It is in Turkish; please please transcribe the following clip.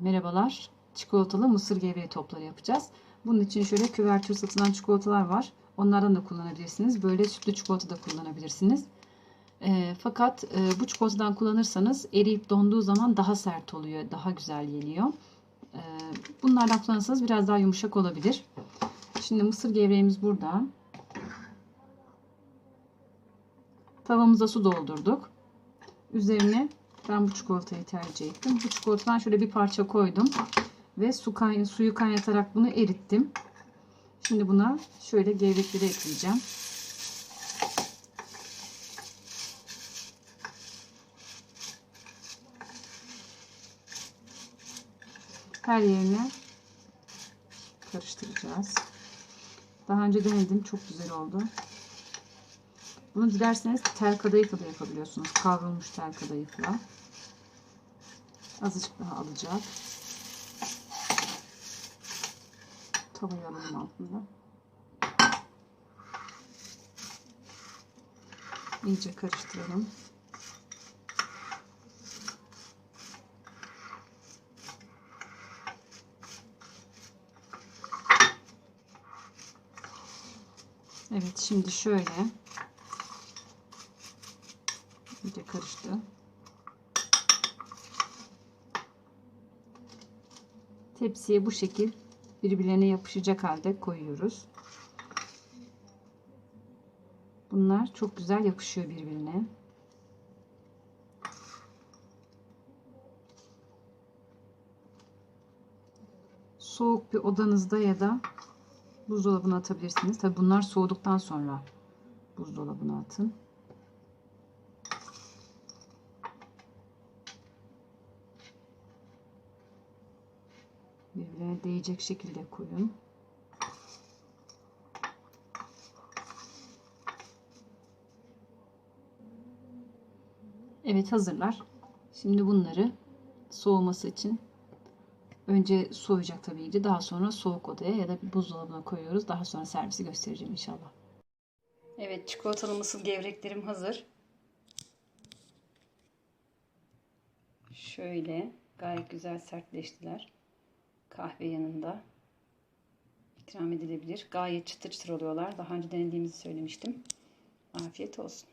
Merhabalar. Çikolatalı mısır gevreği topları yapacağız. Bunun için şöyle küvertür satılan çikolatalar var. Onlardan da kullanabilirsiniz. Böyle sütlü çikolata da kullanabilirsiniz. E, fakat e, bu çikolatadan kullanırsanız eriyip donduğu zaman daha sert oluyor. Daha güzel yeniyor. E, bunlardan kullanırsanız biraz daha yumuşak olabilir. Şimdi mısır gevreğimiz burada. Tavamıza su doldurduk. Üzerine ben bu çikolatayı tercih ettim. Bu çikolatadan şöyle bir parça koydum. Ve su kay suyu kaynatarak bunu erittim. Şimdi buna şöyle gevrekleri ekleyeceğim. Her yerine karıştıracağız. Daha önce denedim. Çok güzel oldu. Bunu dilerseniz tel kadayıfla da yapabiliyorsunuz. Kavrulmuş tel kadayıfla. Azıcık daha alacak. Tavayı alalım altında. İyice karıştıralım. Evet şimdi şöyle iyice karıştı. Tepsiye bu şekil birbirlerine yapışacak halde koyuyoruz. Bunlar çok güzel yapışıyor birbirine. Soğuk bir odanızda ya da buzdolabına atabilirsiniz. Tabi bunlar soğuduktan sonra buzdolabına atın. Birbirine değecek şekilde koyun. Evet hazırlar. Şimdi bunları soğuması için önce soğuyacak tabii ki. Daha sonra soğuk odaya ya da buzdolabına koyuyoruz. Daha sonra servisi göstereceğim inşallah. Evet çikolatalı mısır gevreklerim hazır. Şöyle gayet güzel sertleştiler kahve yanında ikram edilebilir. Gayet çıtır çıtır oluyorlar. Daha önce denediğimizi söylemiştim. Afiyet olsun.